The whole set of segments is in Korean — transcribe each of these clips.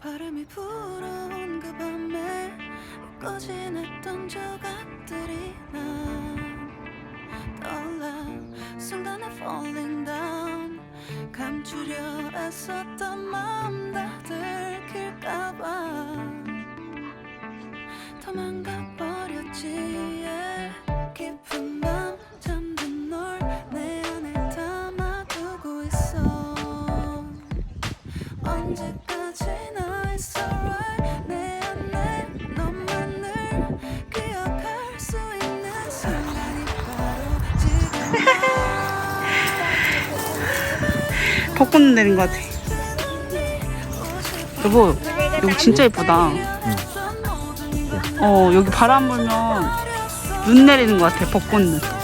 바람이 불어온 그 밤에 꺼진 했던 조각들이 난 떠올라. 순간에 falling down. 감추려 애썼던 마음 다 들킬까봐. 도망가 벚꽃 내린 것 같아. 여보, 여기 진짜 예쁘다. 어, 여기 바람 불면 눈 내리는 것 같아, 벚꽃은.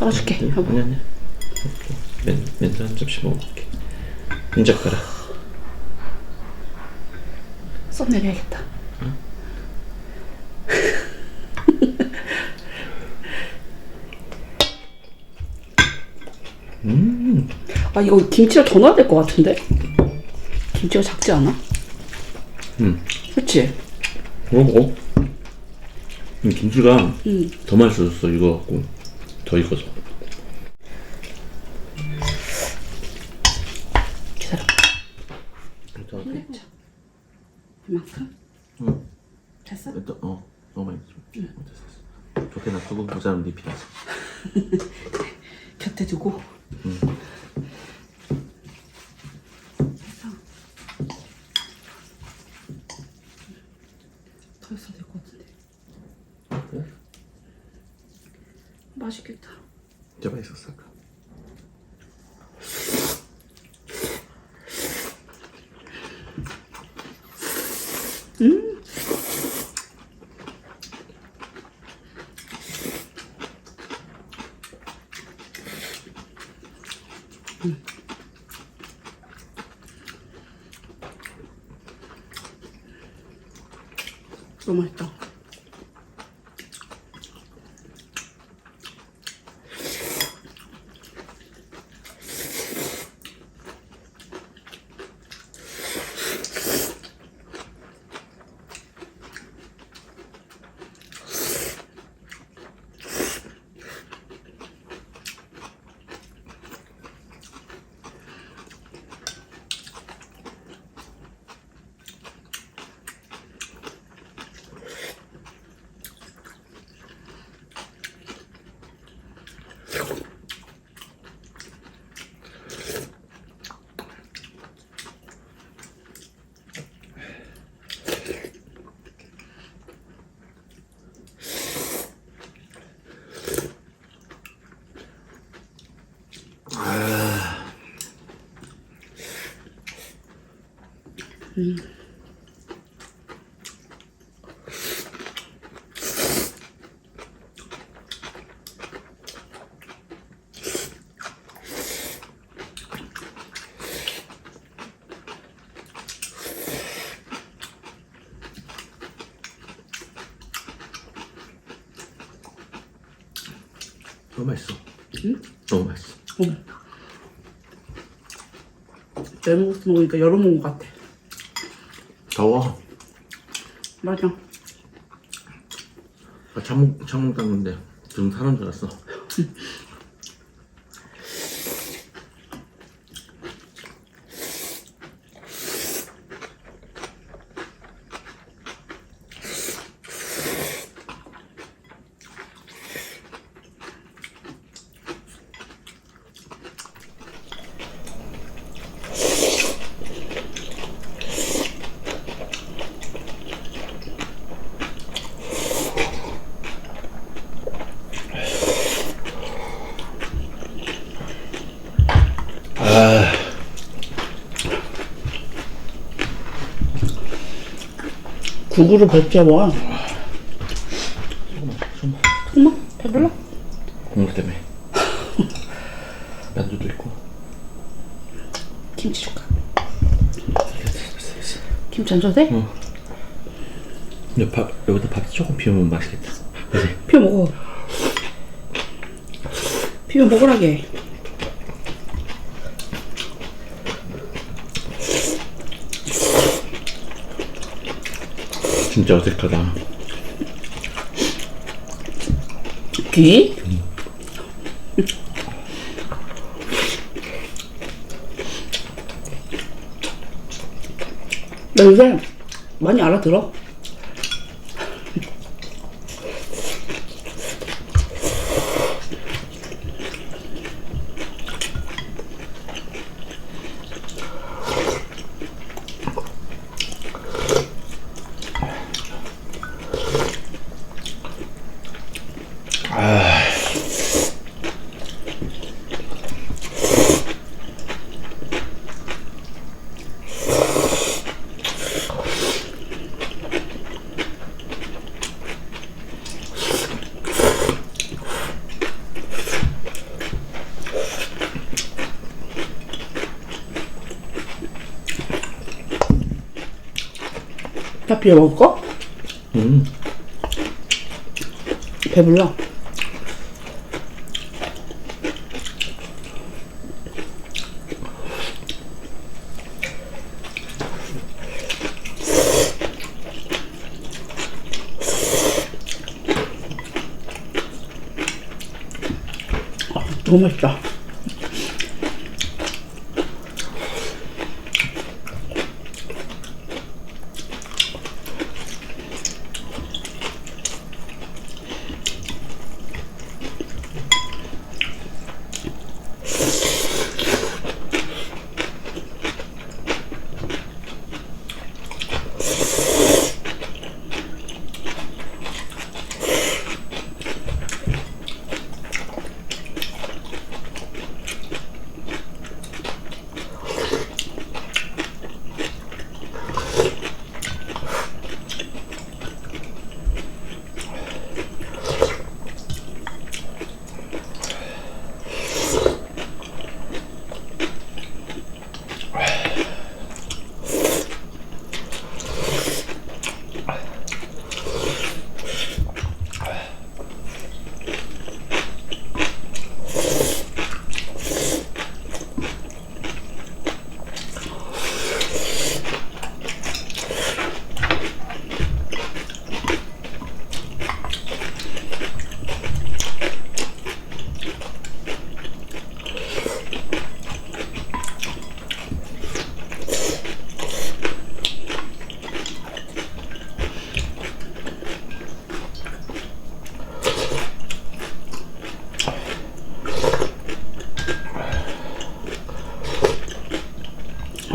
떨어줄게, 여보. 아니 아니 맨, 맨날 한 접시 먹어볼게 한 젓가락 써내려야겠다. 음 아, 이거 김치가 더 넣어야 될 것 같은데? 김치가 작지 않아? 음. 그치? 먹어 음, 김치가 응. 더 맛있어졌어 이거 갖고 더 익어서. 이만큼? 응. 됐어? 또, 어 너무 많이 좀 어, 됐어 됐어 좋게 놔두고 네 필요하지 곁에 두고. 응. 맛있겠다. 진짜 맛있었어. 음. 음. 너무 맛있다. 너무 맛있어. 응? 너무 맛있어. 어. 먹어서 먹으니까 여러 먹은 것 같아. 더워. 맞아. 아, 창문 창문 닦는데 좀 사는 줄 알았어. 국으로 배 채워. 엄마 배불러? 국물 때문에. 만두도 있고. 김치 줄까? 김치 안 줘도 돼? 어. 근데 밥 여기다 밥 조금 비우면 맛있겠다. 그지? 피워 먹어. 피워 먹으라게. 진짜 어색하다. 귀? 나 요새 많이 알아들어. 다 비워 먹을까? 음. 배불러. 아, 너무 맛있다.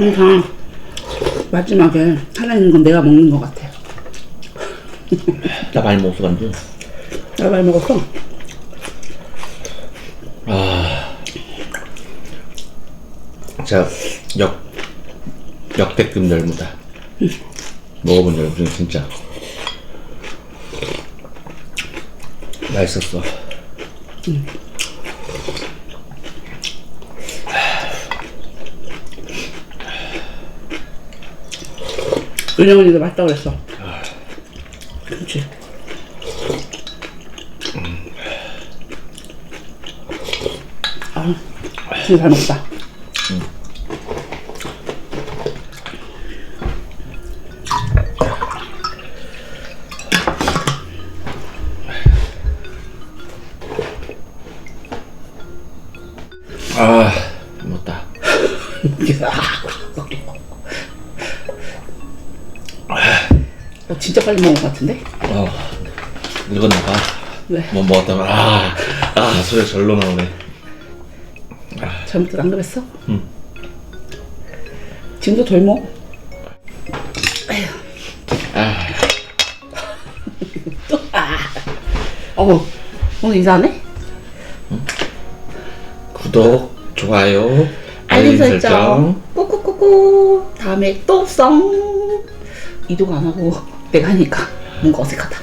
항상 마지막에 살아있는 건 내가 먹는 것 같아. 나 많이 먹었어 간주. 나 많이 먹었어. 진짜 역 역대급 열무다. 먹어본 열무 중에 진짜 맛있었어. 은영 언니도 맛있다고 그랬어. 그렇지. 아, 진짜 잘 먹다. 아 먹다. 진짜 빨리 먹은 것 같은데? 어 늙었나 봐. 왜? 뭐 먹었다가 아아 소리 절로 나오네. 잘못도 안 그랬어? 응. 지금도 덜 먹어. 아 또, 아. 어머, 오늘 이상하네? 구독 좋아요 알림 설정. 꾹꾹꾹꾹. 다음에 또 썽. 이도가 안 하고 내가 하니까 뭔가 어색하다.